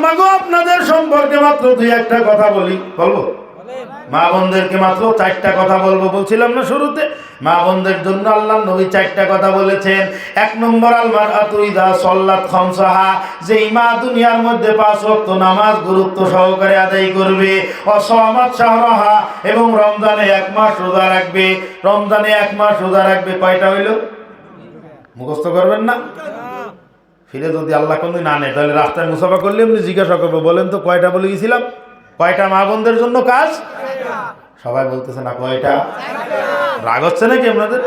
আম্মাগো আপনাদের সম্পর্কে মাত্র দুই একটা কথা বলি। বলব? মা বোনদেরকে মাত্র চারটা কথা বলব বলছিলাম না শুরুতে। মা বোনদের জন্য আল্লাহ নবী চারটা কথা বলেছেন। এক নম্বর আলমার আতুইদা সল্লাত খমসাহা। যেই মা দুনিয়ার মধ্যে পাঁচ ওয়াক্ত নামাজ গুরুত্ব সহকারে আদায় করবে অসহমত শাহরাহা এবং রমজানে এক মাস রোজা রাখবে। রমজানে এক মাস রোজা রাখবে কয়টা হইল? মুখস্থ করবেন না? ফিরে যদি আল্লাহ কোনদিন না নেয় তাহলে রাস্তায় মুসাফা করলে এমনি জিজ্ঞাসা করব, বলেন তো কয়টা বলে গেছিলাম? কয়টা মা বোনদের জন্য কাজ? সবাই বলতেছে, না, কয়টা? রাগ হচ্ছে নাকি আপনাদের?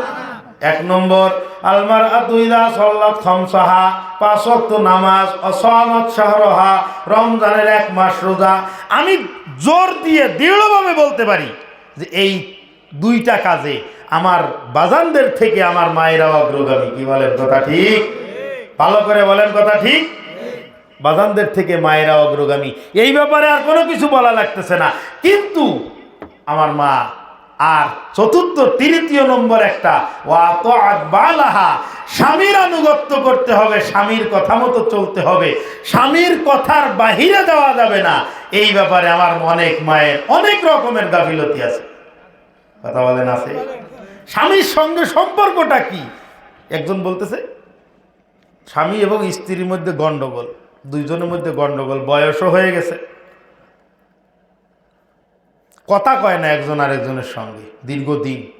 এক নম্বর আলমার আতুইদা সল্লাত খমসাহা, পাঁচ ওয়াক্ত নামাজ অসহমত শাহরহা, রমজানের এক মাস রোজা। আমি জোর দিয়ে দৃঢ়ভাবে বলতে পারি যে এই দুইটা কাজে আমার বাজানদের থেকে আমার মায়েরা অগ্রগামী। কি বলেন, কথা ঠিক? ভালো করে বলেন কথা ঠিক? বাজানদের থেকে মায়েরা অগ্রগামী। এই ব্যাপারে আর কোনো কিছু বলা লাগতেছে না। কিন্তু আমার মা, আর চতুর্থ, তৃতীয় নম্বর একটা বালাহা, স্বামীর আনুগত্য করতে হবে, স্বামীর কথা মতো চলতে হবে। স্বামীর কথার বাহিরে যাওয়া যাবে না। এই ব্যাপারে আমার অনেক মায়ের অনেক রকমের গাফিলতি আছে। কথা বলেন আছে? স্বামীর সঙ্গে সম্পর্কটা কি? একজন বলতেছে স্বামী এবং স্ত্রীর মধ্যে গন্ডগোল দুইজনের মধ্যে গন্ডগোল বয়সও হয়ে গেছে। কথা কয় না একজন আরেকজনের সঙ্গে দীর্ঘদিন।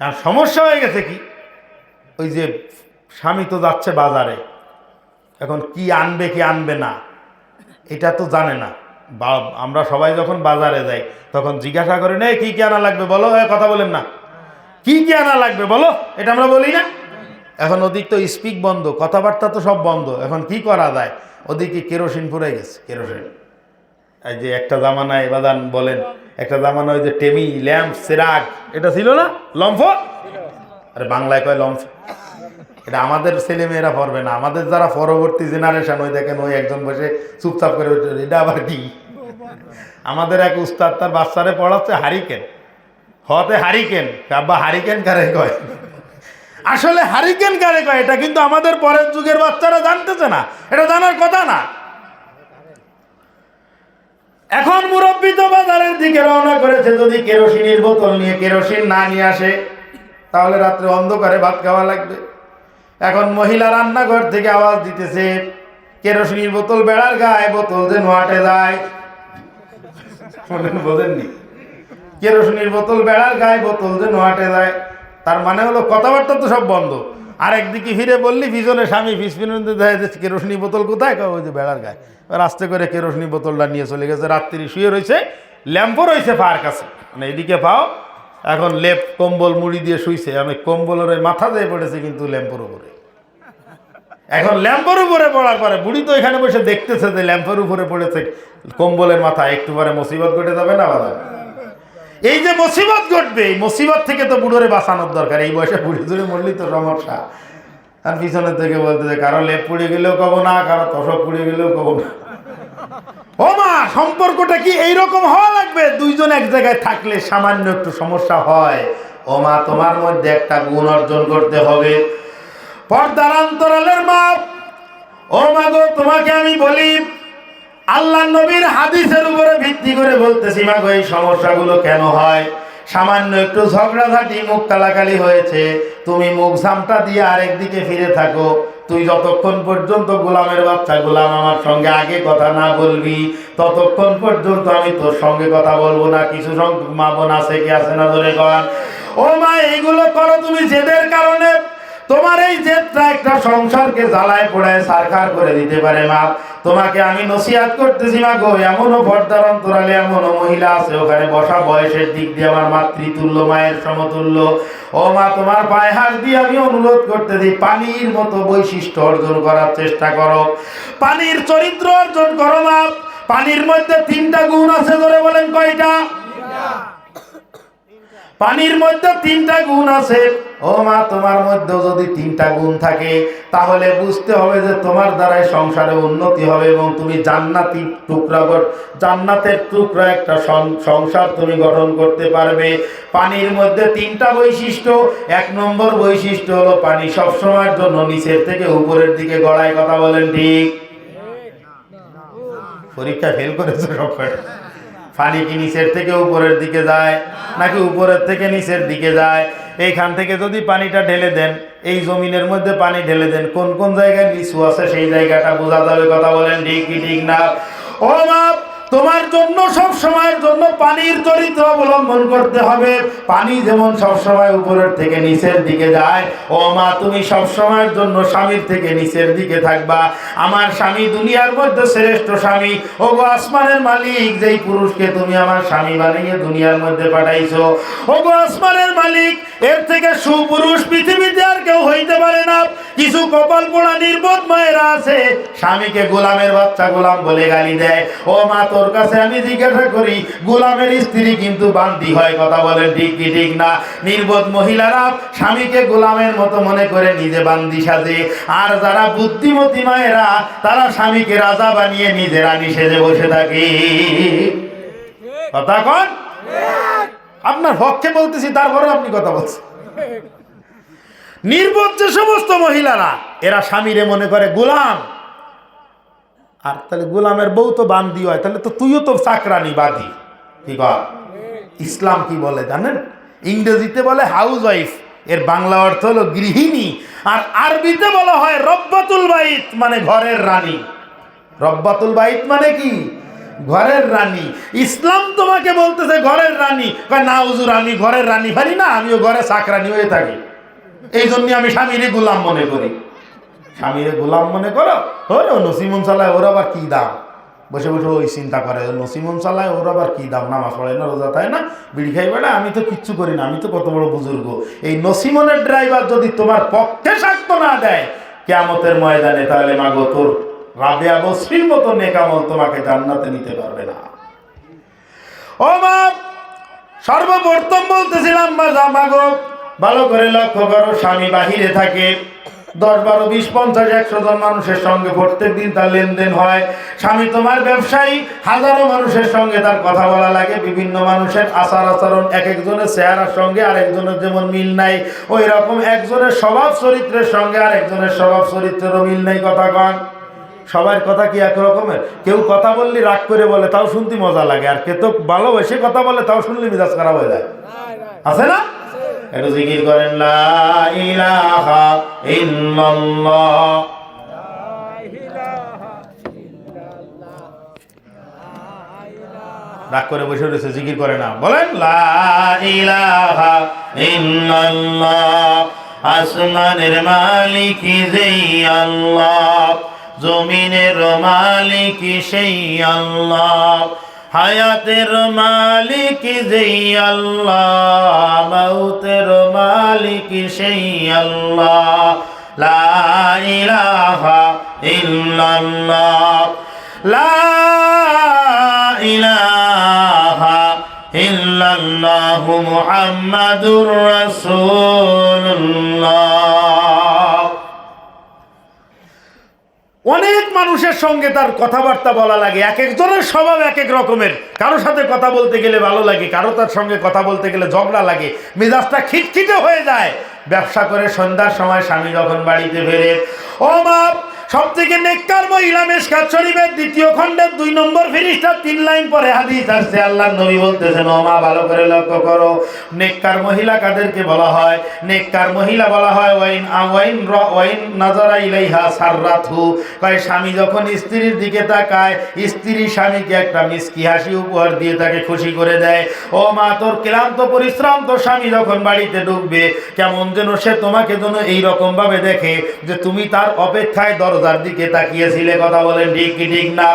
আর সমস্যা হয়ে গেছে কি? ওই যে স্বামী তো যাচ্ছে বাজারে এখন কি আনবে কি আনবে না এটা তো জানে না। বা আমরা সবাই যখন বাজারে যাই তখন জিজ্ঞাসা করি না কি কি আনা লাগবে? বলো এ, কথা বলেন না। কি কি আনা লাগবে? বলো এটা আমরা বলি না। এখন ওদিক তো স্পিক বন্ধ, কথাবার্তা তো সব বন্ধ, এখন কি করা যায়? ওদিকে কেরোসিন পুরে গেছে, কেরোসিন। এই যে একটা জামানায় বাদান বলেন, একটা জামানা ওই যে টেমি, ল্যাম্প, সেরাগ, এটা ছিল না? লম্ফ? আরে বাংলায় কয় লম্ফ? এটা আমাদের ছেলে মেয়েরা পড়বে না, আমাদের যারা পরবর্তী জেনারেশন ওই দেখেন ওই একজন বসে চুপচাপ করে এটা আবার কি? আমাদের এক উস্তাদ তার বাচ্চারে পড়াচ্ছে হারিকেন হতে হারিকেন, আব্বা হারিকেন কারে কয়? আসলে হারিকেন কারে কয়? এটা কিন্তু আমাদের পরের যুগের বাচ্চারা জানতেছে না। এটা জানার কথা না। এখন মুরব্বী তো বাজারের দিকে রওনা করেছে, যদি কেরোসিনের বোতল নিয়ে কেরোসিন না নিয়ে আসে, তাহলে রাত্রে অন্ধকারে ভাত খাওয়া লাগবে। এখন মহিলা রান্নাঘর থেকে আওয়াজ দিতেছে, কেরোসিনের বোতল বেড়ার গায়ে, বোতল যে নোয়াটে যায়। বোঝেননি? কেরোসিনের বোতল বেড়ার গায়ে, বোতল যে নোয়াটে যায়। তার মানে হলো কথাবার্তা তো সব বন্ধ। আর একদিকে ফিরে বললি পিছনে স্বামী যাচ্ছে কেরোসিনি বোতল কোথায়? ওই যে বেড়ার গায়ে। এবার আস্তে করে কেরোসিনি বোতলটা নিয়ে চলে গেছে, রাত্রি শুয়ে রয়েছে, ল্যাম্পও রয়েছে পার কাছে। মানে এদিকে পাও, এখন লেপ, কম্বল, মুড়ি দিয়ে শুইছে। আমি কম্বলের ওই মাথা দিয়ে পড়েছে কিন্তু ল্যাম্পের উপরে। এখন ল্যাম্পের উপরে পড়ার পরে, বুড়ি তো এখানে বসে দেখতেছে যে ল্যাম্পের উপরে পড়েছে, কম্বলের মাথা। একটু পরে মুসিবত ঘটে যাবে না বাবা? এই যে মুসিবত ঘটবে, এই মুসিবত থেকে তো বুড়োরে বাঁচানোর দরকার, এই বয়সে বুড়ি ধরে মরলি তো সমস্যা। আর পিছনের থেকে বলতে যে কারও লেপ পুড়ে গেলেও কব না, কারও তসক পুড়ে গেলেও কব না। ও মা, সম্পর্কটা কি এইরকম হওয়া লাগবে? দুইজন এক জায়গায় থাকলে সামান্য একটু সমস্যা হয়। ও মা, তোমার মধ্যে একটা গুণ অর্জন করতে হবে। পর্দার অন্তরালের মাপ। ও মা গো, তোমাকে আমি বলি আল্লাহ নবীর হাদিসের উপরে ভিত্তি করে বলতেছি মা গো এই সমস্যাগুলো কেন হয়? সামান্য একটু ঝগড়াঝাটি মুখ কালাকালি হয়েছে। তুমি মুখ সামটা দিয়ে আরেক দিকে ফিরে থাকো। তুই যতক্ষণ পর্যন্ত গোলামের বাচ্চা, গোলাম আমার সঙ্গে আগে কথা না বলবি, ততক্ষণ পর্যন্ত আমি তোর সঙ্গে কথা বলব না। কিছু সংখ্যক মা বোন আছে কি আছে না ধরে কর ও মা এইগুলো করো তুমি জেদের কারণে তোমার এই জেদটা একটা সংসারকে জ্বালায় পোড়ায় সারখার করে দিতে পারে, মা। তোমাকে আমি নসিহাত করতেছি, মা গো। এমনও পর্দার অন্তরালে এমনও মহিলা আছে, ওখানে বসা বয়সের দিক দিয়ে আমার মাতৃতুল্য, মায়ের সমতুল্য। ও মা, তোমার পায়ে হাত দিয়ে আমি অনুরোধ করতে দিই পানির মতো বৈশিষ্ট্য অর্জন করার চেষ্টা করো। পানির চরিত্র অর্জন করো, মা। পানির মধ্যে তিনটা গুণ আছে ধরে বলেন কয়টা? পানির মধ্যে তিনটা গুণ আছে। ও মা, তোমার মধ্যেও যদি তিনটা গুণ থাকে, তাহলে বুঝতে হবে যে তোমার দ্বারাই সংসারে উন্নতি হবে এবং তুমি জান্নাতি টুকরা জান্নাতের টুকরা একটা সংসার তুমি গঠন করতে পারবে। পানির মধ্যে তিনটা বৈশিষ্ট্য, এক নম্বর বৈশিষ্ট্য হলো পানি সবসময়ের জন্য নিচের থেকে উপরের দিকে গড়ায়, কথা বলেন ঠিক? পরীক্ষা ফেল করেছে সব পানি কি নিচের থেকে উপরের দিকে যায়, নাকি উপরের থেকে নিচের দিকে যায়? এইখান থেকে যদি পানিটা ঢেলে দেন, এই জমিনের মধ্যে পানি ঢেলে দেন, কোন কোন জায়গায় নিচু আছে সেই জায়গাটা বোঝা যাবে, কথা বলেন ঠিক কি, ঠিক না? ও বাপ! তোমার জন্য সব সময়ের জন্য পানির চরিত্র অবলম্বন করতে হবে। পানি যেমন সব সময় উপরের থেকে নিচের দিকে যায়, ও মা, তুমি সব সময়ের জন্য স্বামীর থেকে নিচের দিকে থাকবা। আমার স্বামী দুনিয়ার মধ্যে শ্রেষ্ঠ স্বামী। ও গো আসমানের মালিক, যেই পুরুষকে তুমি আমার স্বামী বানিয়ে দুনিয়ার মধ্যে পাঠাইছো। ও গো আসমানের মালিক, এর থেকে সুপুরুষ পৃথিবীতে আর কেউ হইতে পারে না। কিছু কপাল পোড়া নির্বোধ মায়েরা আছে, স্বামীকে গোলামের বাচ্চা গোলাম বলে গালি দেয়। ও মা, তোর কাছে আমি জিজ্ঞাসা করি, গোলামের স্ত্রী কিন্তু বান্দি হয়, কথা বলেন ঠিক কি ঠিক না? নির্বোধ মহিলারা স্বামীকে গোলামের মতো মনে করে নিজে বান্দি সাজে। আর যারা বুদ্ধিমতী মায়েরা, তারা স্বামীকে রাজা বানিয়ে নিজে রানী সেজে বসে থাকে। কথা কন? আপনার পক্ষে বলতেছি তারপরে আপনি কথা বলছেন। নির্বোধ যে সমস্ত মহিলারা, এরা স্বামীরে মনে করে গোলাম। আর তাহলে গোলামের বউ তো বান্দি হয়, তাহলে তো তুইও তো চাকরানি বাদি। কি কর ইসলাম কি বলে জানেন? ইংরেজিতে বলে হাউস ওয়াইফ এর বাংলা অর্থ হলো গৃহিণী, আর আরবিতে বলা হয় রব্বাতুল বাইত মানে ঘরের রানী। রব্বাতুল বাইত মানে কি? ঘরের রানী। ইসলাম তোমাকে বলতেছে ঘরের রানী। না হুজুর, আমি ঘরের রানী পারি না, আমিও ঘরে চাকরানি হয়ে থাকি। এই জন্য আমি স্বামীরে গোলাম মনে করি। স্বামীরে গোলাম মনে করো? ও নসিমন চালায় ওর আবার কি দাম? বসে বসে ওই চিন্তা করে নসিমন চালায় ওর আবার কি দাম? নামাজ পড়ে না রোজা, তাই না? বিড়ি খাই বেড়া আমি তো কিচ্ছু করি না, আমি তো কত বড় বুজুর্গ। এই নসিমনের ড্রাইভার যদি তোমার পক্ষে সাক্ষ্য না দেয়, কেয়ামতের ময়দানে তাহলে মাগো তোর রাবেয়া বসরির মতো নেকামল তোমাকে জান্নাতে নিতে পারবে না। ও মা সর্বপ্রথম বলতেছিলাম, মা জামাগো ভালো করে লক্ষ্য করো, স্বামী বাহিরে থাকে। দশ বারো বিশ পঞ্চাশ একশো জন মানুষের সঙ্গে প্রত্যেক দিন তার লেনদেন হয়। স্বামী তোমার ব্যবসায়ী হাজারো মানুষের সঙ্গে তার কথা বলা লাগে বিভিন্ন মানুষের আচার আচরণ এক একজনের চেহারার সঙ্গে আরেকজনের যেমন মিল নাই। ওই রকম একজনের স্বভাব চরিত্রের সঙ্গে আরেকজনের স্বভাব চরিত্রেরও মিল নাই কথা কন। সবার কথা কি এক রকমের? কেউ কথা বললে রাগ করে বলে তাও শুনতে মজা লাগে। আর কে তো ভালোবেসে কথা বলে তাও শুনলে মিজাজ খারাপ হয়ে যায়। আছে না? একটু জিকির করেন, লা ইলাহা রাগ করে বসে রয়েছে, জিকির করে না। বলেন আসমানের মালিক জমিনের মালিক সেই আল্লাহ। হায়াতের মালিক যেই আল্লাহ, মৌতের মালিক সেই আল্লাহ। লা ইলাহা ইল্লাল্লাহ। লা ইলাহা ইল্লাল্লাহু মুহাম্মাদুর রাসূলুল্লাহ। অনেক মানুষের সঙ্গে তার কথাবার্তা বলা লাগে, এক একজনের স্বভাব এক এক রকমের। কারোর সাথে কথা বলতে গেলে ভালো লাগে, কারও তার সঙ্গে কথা বলতে গেলে ঝগড়া লাগে, মেজাজটা খিটখিটে হয়ে যায়। ব্যবসা করে সন্ধ্যার সময় স্বামী যখন বাড়িতে ফেরে, ও মা সব থেকে নেককার মহিলা শরীফের দ্বিতীয় খণ্ডের দুই নম্বর ফিরিস্টা তিন লাইন পরে হাদিস আসছে, আল্লাহ নবী বলতেছেন, ও মা, ভালো করে লক্ষ্য করো, নেককার মহিলা কাদেরকে বলা হয়? নেককার মহিলা বলা হয়, ওয়াইন ওয়াইন ওয়াইন ইলাইহা সাররাথু কয়, স্বামী যখন স্ত্রীর দিকে তাকায়, স্ত্রী স্বামীকে একটা মিষ্টি হাসি উপহার দিয়ে তাকে খুশি করে দেয়। ও মা, তোর ক্লান্ত পরিশ্রম, তোর স্বামী যখন বাড়িতে ঢুকবে, কেমন যেন সে তোমাকে যেন এই রকম ভাবে দেখে যে তুমি তার অপেক্ষায় দরজার দিকে তাকিয়েছিলে, কথা বলেন ঠিক কি ঠিক না?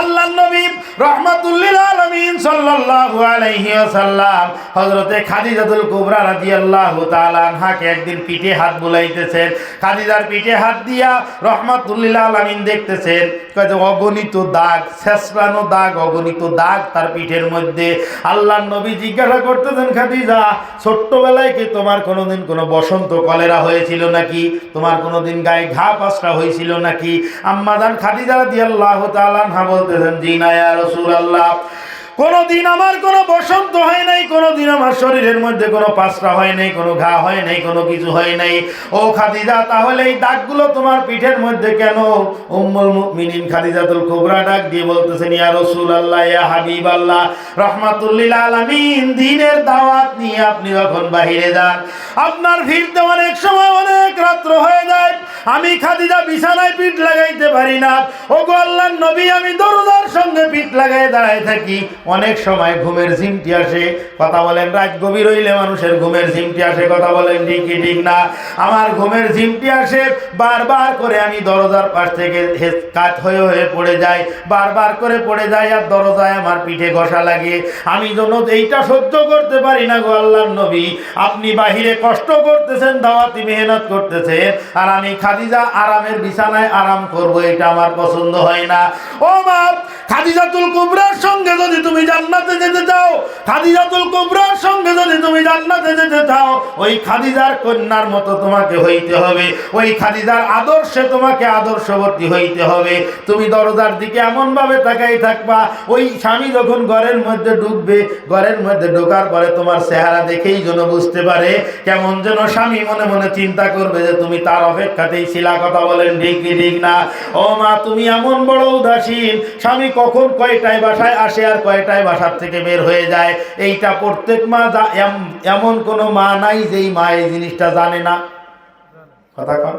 আল্লাহ নবী রহমাতুল্লিল আলমিন সাল্লাল্লাহু আলাইহি ওয়াসাল্লাম হযরতে খাদিজাতুল কুবরা রাদিয়াল্লাহু তাআলা আনহাকে একদিন পিঠে হাত বুলাইতেছেন। খাদিজার পিঠে হাত দিয়া রহমাতুল্লিল আলামিন দেখতেছেন, কয় অগণিত দাগ, শেষরানো দাগ, অগণিত দাগ তার পিঠের মধ্যে। আল্লাহ নবী জিজ্ঞাসা করতেছেন, খাদিজা, ছোট্টবেলায় কি তোমার কোনোদিন কোনো বসন্ত কলেরা হয়েছিল নাকি? তোমার কোনোদিন গায়ে ঘা পাঁচটা হয়েছিল নাকি? আম্মাদান খাদিজা রাদিয়াল্লাহু তাআলা আনহা বলতেছেন জি না ইয়া রাসূলুল্লাহ। কোনোদিন আমার কোনো বসন্ত হয় নাই, কোনোদিন আমার শরীরের মধ্যে কোনো পাসরা হয় নাই, কোনো ঘা হয় নাই, কোনো কিছু হয় নাই। ও খাদিজা, তাহলে এই দাগগুলো তোমার পিঠের মধ্যে কেন? উম্মুল মুমিনিন খাদিজাতুল কুবরা ডাক দিয়ে বলতেছেন, ইয়া রাসূলুল্লাহ, ইয়া হাবিবাল্লাহ, রাহমাতুল্লিল আলামিন দ্বীনের দাওয়াত নিয়ে আপনি যখন বাহিরে যান, আপনার ভিড়তে অনেক সময় অনেক রাত্র হয়ে যায়। আমি খাদিজা বিছানায় পিঠ লাগাইতে পারি না। ও গো নবী, আমি দরজার সঙ্গে পিঠ লাগাই দাঁড়ায় থাকি। অনেক সময় ঘুমের ঝিমটি আসে। কথা বলেন, রাত গভীর হইলে মানুষের ঘুমের ঝিমটি আসে। কথা বলেন, ঠিক কি ঠিক না? আমার ঘুমের ঝিমটি আসে, বারবার করে আমি দরজার পাশ থেকে কাত হয়ে হয়ে পড়ে যাই। বারবার করে পড়ে যাই আর দরজায় আমার পিঠে ঘষা লাগে। আমি যেন এইটা সহ্য করতে পারি না গো আল্লাহর নবী। আপনি বাহিরে কষ্ট করতেছেন, দাওয়াতি মেহনত করতেছেন, আর আমি খাদিজা আরামের বিছানায় আরাম করব, এটা আমার পছন্দ হয় না। ও মা, খাদিজাতুল কুবরার সঙ্গে যদি তুমি জান্নাতে যেতে চাও, খাদিজাতুল কুবরার সঙ্গে যদি তুমি জান্নাতে যেতে চাও, ওই খাদিজার কন্যার মতো তোমাকে হইতে হবে, ওই খাদিজার আদর্শে তোমাকে আদর্শবর্তী হইতে হবে। তুমি দরজার দিকে এমন ভাবে তাকাই থাকবা, ওই স্বামী যখন ঘরের মধ্যে ঢুকবে, ঘরের মধ্যে ঢোকার পরে তোমার চেহারা দেখেই যেন বুঝতে পারে, কেমন যেন স্বামী মনে মনে চিন্তা করবে যে তুমি তার অপেক্ষাতেই ছিলা কথা বলেন, ঠিক ঠিক না? ও মা, তুমি এমন বড় উদাসীন, স্বামী কখন কয়টায় বাসায় আসে আর কয়টায় বাসার থেকে বের হয়ে যায়। এইটা প্রত্যেক মা এমন কোনো মা নাই যেই মা এই জিনিসটা জানে না। কথা কন।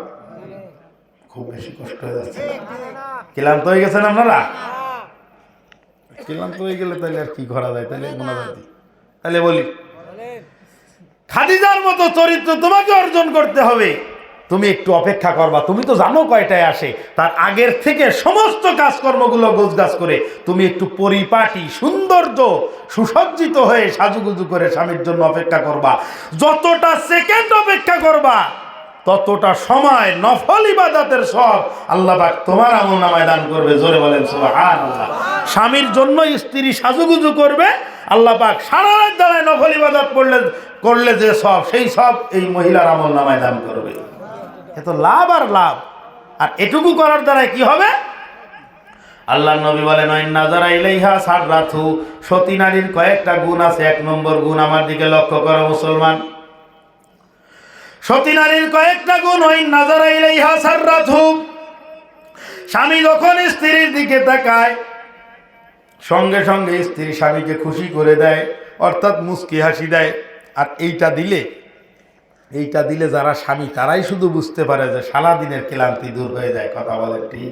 খুব বেশি কষ্ট হয়ে যাচ্ছে। ক্লান্ত হয়ে গেছেন আপনারা? ক্লান্ত হয়ে গেলে তাহলে আর কি করা যায়? তাহলে তাহলে বলি, খাদিজার মতো চরিত্র তোমাকে অর্জন করতে হবে। তুমি একটু অপেক্ষা করবা। তুমি তো জানো কয়টায় আসে। তার আগের থেকে সমস্ত কাজকর্মগুলো গোছগাছ করে তুমি একটু পরিপাটি, সৌন্দর্য, সুসজ্জিত হয়ে সাজুগুজু করে স্বামীর জন্য অপেক্ষা করবা। যতটা সেকেন্ড অপেক্ষা করবা, ততটা সময়, নফল ইবাদাতের সব আল্লাহ তোমার আমল নামায় দান করবে। জোরে বলেন স্বামীর জন্য স্ত্রী সাজুগুজু করবে আল্লাহ পাক সারা রাত দাঁড়ায় নফল ইবাদত করলে করলে যে সব, সেই সব এই মহিলার আমল নামায় দান করবে। এ তো লাভ আর লাভ। আর এটুকু করার দ্বারা কি হবে? আল্লাহ নবী বলেন নাজারা ইলাইহা সাররাথু। সতী নারীর কয়েকটা গুণ আছে, এক নম্বর গুণ আমার দিকে লক্ষ্য করো মুসলমান। সতী নারীর কয়েকটা গুণ ওই নাজারা ইলাইহা সাররাথু। স্বামী যখন স্ত্রীর দিকে তাকায়, সঙ্গে সঙ্গে স্ত্রী স্বামীকে খুশি করে দেয়, অর্থাৎ মুস্কি হাসি দেয়। আর এইটা দিলে এইটা দিলে যারা স্বামী, তারাই শুধু বুঝতে পারে যে সারাদিনের ক্লান্তি দূর হয়ে যায়, কথা বলে ঠিক?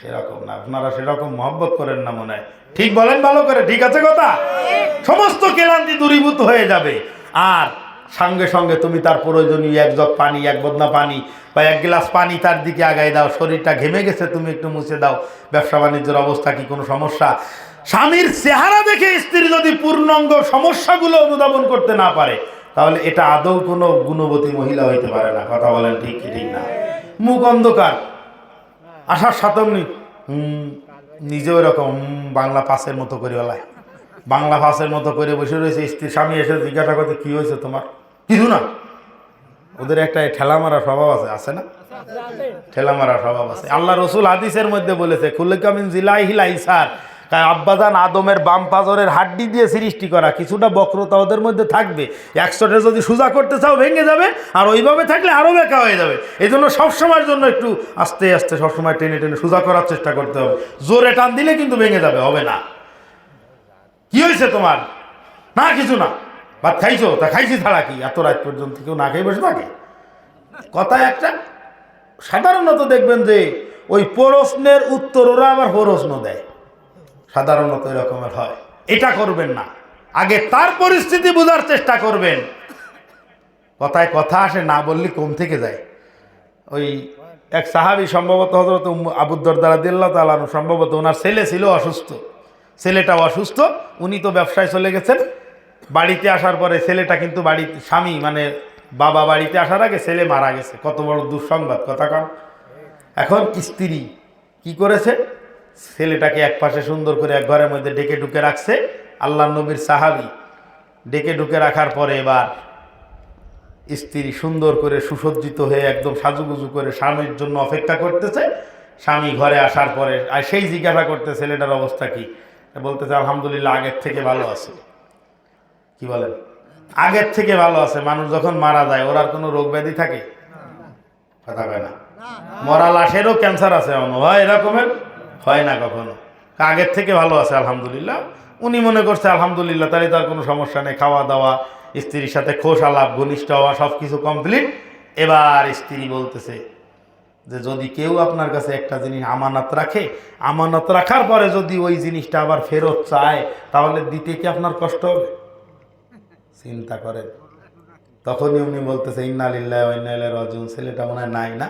সেরকম না। আপনারা সেরকম মহব্বত করেন না মনে হয়। ঠিক বলেন ভালো করে, ঠিক আছে কথা? সমস্ত ক্লান্তি দূরীভূত হয়ে যাবে। আর সঙ্গে সঙ্গে তুমি তার প্রয়োজনীয় এক জগ পানি, এক বদনা পানি বা এক গ্লাস পানি তার দিকে আগায় দাও। শরীরটা ঘেমে গেছে, তুমি একটু মুছে দাও। ব্যবসা বাণিজ্যের অবস্থা কি কোনো সমস্যা? স্বামীর চেহারা দেখে স্ত্রী যদি পূর্ণাঙ্গ সমস্যাগুলো অনুধাবন করতে না পারে তাহলে এটা আদৌ কোনো গুণবতী মহিলা হইতে পারে না। কথা বলেন ঠিক কি ঠিক না? মুখ অন্ধকার। আসার সাতমনি হুম, নিজেও এরকম বাংলা পাসের মতো করে বেলায় বাংলা পাসের মতো করে বসে রয়েছে, স্ত্রী, স্বামী এসে জিজ্ঞাসা করতে কী হয়েছে তোমার? কিছু না। ওদের একটা ঠেলা মারা স্বভাব আছে আছে না? ঠেলা মারা স্বভাব আছে। আল্লাহ রসুল হাদিসের মধ্যে বলেছে খুল্লিকামিন জিলাই হিলাই সার আব্বাজান আদমের বাম পাজরের হাড্ডি দিয়ে সৃষ্টি করা কিছুটা বক্রতা ওদের মধ্যে থাকবে। একশোটা যদি সোজা করতে চাও, ভেঙে যাবে, আর ওইভাবে থাকলে আরও বেঁকা হয়ে যাবে। এই জন্য সবসময়ের জন্য একটু আস্তে আস্তে সবসময় টেনে টেনে সোজা করার চেষ্টা করতে হবে। জোরে টান দিলে কিন্তু ভেঙে যাবে, হবে না। কি হয়েছে তোমার? না, কিছু না। ভাত খাইছো? তা খাইছি, ছাড়া কি? এত রাত পর্যন্ত কেউ না খেয়ে বসে থাকে? কথা একটা সাধারণত দেখবেন যে ওই প্রশ্নের উত্তর ওরা আবার প্রশ্ন দেয়। সাধারণত এরকমের হয়। এটা করবেন না। আগে তার পরিস্থিতি বোঝার চেষ্টা করবেন। কথায় কথা আসে, না বললে কম থেকে যায়। ওই এক সাহাবি সম্ভবত হজরত আবুদ্দরদারা দিল্লা তালানু সম্ভবত ওনার ছেলে ছিল অসুস্থ। ছেলেটাও অসুস্থ, উনি তো ব্যবসায় চলে গেছেন। বাড়িতে আসার পরে ছেলেটা কিন্তু বাড়িতে, স্বামী মানে বাবা বাড়িতে আসার আগে ছেলে মারা গেছে। কত বড় দুঃসংবাদ, কথা কম এখন স্ত্রী কি করেছে? ছেলেটাকে এক পাশে সুন্দর করে এক ঘরের মধ্যে ডেকে ঢুকে রাখছে আল্লাহ নবীর সাহাবি। ডেকে ঢুকে রাখার পরে এবার স্ত্রী সুন্দর করে সুসজ্জিত হয়ে একদম সাজুগুজু করে স্বামীর জন্য অপেক্ষা করতেছে। স্বামী ঘরে আসার পরে আর সেই জিজ্ঞাসা করতে, ছেলেটার অবস্থা কি? বলতেছে, আলহামদুলিল্লাহ, আগের থেকে ভালো আছে। কি বলেন? আগের থেকে ভালো আছে, মানুষ যখন মারা যায়, ওর আর কোনো রোগ ব্যাধি থাকে? কথা কয় না। মরা লাশেরও ক্যান্সার আছে হয় এরকমের হয় না কখনো? আগের থেকে ভালো আছে, আলহামদুলিল্লাহ। উনি মনে করছে, আলহামদুলিল্লাহ, তাহলে তার কোনো সমস্যা নেই। খাওয়া দাওয়া স্ত্রীর সাথে খোশ আলাপ ঘনিষ্ঠ হওয়া সব কিছু কমপ্লিট এবার স্ত্রী বলতেছে যে, যদি কেউ আপনার কাছে একটা জিনিস আমানত রাখে, আমানত রাখার পরে যদি ওই জিনিসটা আবার ফেরত চায়, তাহলে দিতে কি আপনার কষ্ট হবে? চিন্তা করেন। তখনই উনি বলতেছে ইন্নালিল্লাহ রাজুন ছেলেটা মনে হয় নাই না?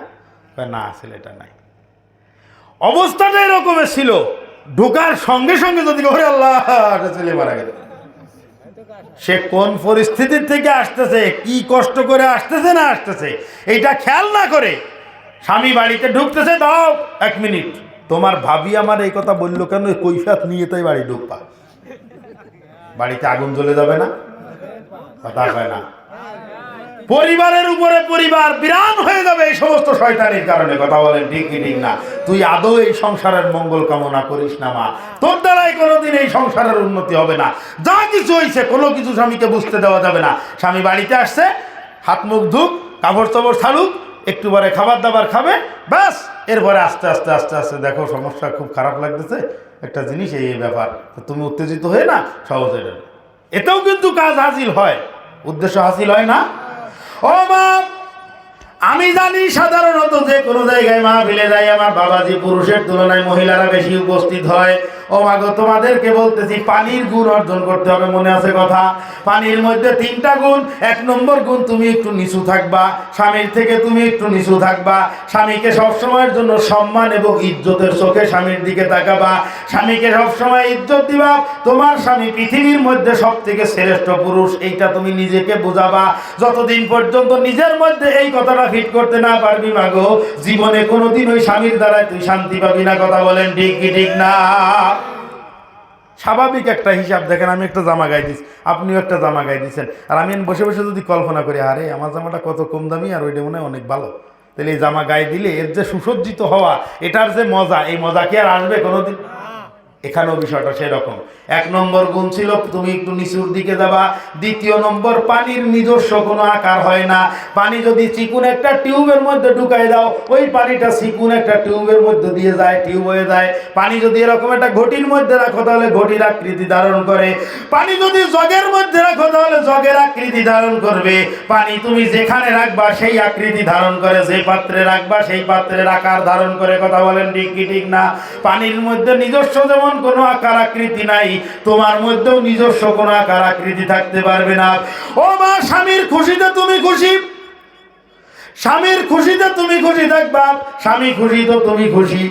না, ছেলেটা নাই। অবস্থাটা এরকমের ছিল। ঢোকার সঙ্গে সঙ্গে যদি ওরে আল্লাহ ছেলে মারা গেল। সে কোন পরিস্থিতির থেকে আসতেছে? কি কষ্ট করে আসতেছে না আসতেছে? এইটা খেয়াল না করে স্বামী বাড়িতে ঢুকতেছে, দাও, এক মিনিট। তোমার ভাবি আমার এই কথা বলল কেন? কৈফাত নিয়ে তাই বাড়ি ঢুকবা। বাড়িতে আগুন জ্বলে যাবে না? কথা হয় না। পরিবারের উপরে পরিবার বিরান হয়ে যাবে এই সমস্ত শয়তানির কারণে, কথা বলেন ঠিক কি, ঠিক না। তুই আদৌ এই সংসারের মঙ্গল কামনা করিস না, মা। তোর দ্বারাই কোনোদিন এই সংসারের উন্নতি হবে না। যা কিছু হয়েছে কোনো কিছু স্বামীকে বুঝতে দেওয়া যাবে না। স্বামী বাড়িতে আসছে, হাত মুখ ধুক কাপড় চাপড় ছাড়ুক, একটু পরে খাবার দাবার খাবে, ব্যাস। এরপরে আস্তে আস্তে আস্তে আস্তে, দেখো সমস্যা খুব খারাপ লাগতেছে। একটা জিনিস এই ব্যাপার। তুমি উত্তেজিত হয়ে না, সহজে এটা এতেও কিন্তু কাজ হাসিল হয়। উদ্দেশ্য হাসিল হয় না। ও মা, আমি জানি সাধারণত যে কোনো জায়গায় মা ফেলে যায়, আমার বাবাজি পুরুষের তুলনায় মহিলারা বেশি উপস্থিত হয়। ও মা গো, তোমাদেরকে বলতেছি, পানির গুণ অর্জন করতে হবে, মনে আছে কথা? পানির মধ্যে তিনটা গুণ, এক নম্বর গুণ তুমি একটু নিচু থাকবা, স্বামীর থেকে তুমি একটু নিচু থাকবা, স্বামীকে সবসময়ের জন্য সম্মান এবং ইজ্জতের চোখে স্বামীর দিকে তাকাবা, স্বামীকে সবসময় ইজ্জত দিবা, তোমার স্বামী পৃথিবীর মধ্যে সব থেকে শ্রেষ্ঠ পুরুষ, এইটা তুমি নিজেকে বোঝাবা, যতদিন পর্যন্ত নিজের মধ্যে এই কথাটা ফিট করতে না পারবি মাগো জীবনে কোনোদিন ওই স্বামীর দ্বারা তুই শান্তি পাবি না, কথা বলেন ঠিক কি ঠিক না? স্বাভাবিক একটা হিসাব। দেখেন, আমি একটা জামা গাই দিচ্ছি আপনিও একটা জামা গাই দিচ্ছেন আর আমি বসে বসে যদি কল্পনা করি, আরে, আমার জামাটা কত কম দামি আর ওইটা মনে হয় অনেক ভালো। তাহলে এই জামা গায়ে দিলে এর যে সুসজ্জিত হওয়া, এটার যে মজা, এই মজা কি আর আসবে কোনোদিন? এখানেও বিষয়টা সেরকম। এক নম্বর গুণ ছিল, তুমি একটু নিচুর দিকে যাবা। দ্বিতীয় নম্বর, পানির নিজস্ব কোনো আকার হয় না। পানি যদি চিকুন একটা টিউবের মধ্যে ঢুকাই দাও, ওই পানিটা চিকুন একটা টিউবের মধ্যে দিয়ে যায়, টিউব হয়ে যায়। পানি যদি এরকম একটা ঘটির মধ্যে রাখো, তাহলে ঘটির আকৃতি ধারণ করে। পানি যদি জগের মধ্যে রাখো, তাহলে জগের আকৃতি ধারণ করবে। পানি তুমি যেখানে রাখবা, সেই আকৃতি ধারণ করে। যে পাত্রে রাখবা, সেই পাত্রের আকার ধারণ করে। কথা বলেন ঠিক কি ঠিক না? পানির মধ্যে নিজস্ব যেমন কোনো আকার আকৃতি নাই। তোমার মধ্যেও নিজস্ব কোনো আকার আকৃতি থাকতে পারবে না। ও মা, স্বামীর খুশিতে তুমি খুশি। স্বামীর খুশিতে তুমি খুশি থাকবা। স্বামী খুশি তো তুমি খুশি।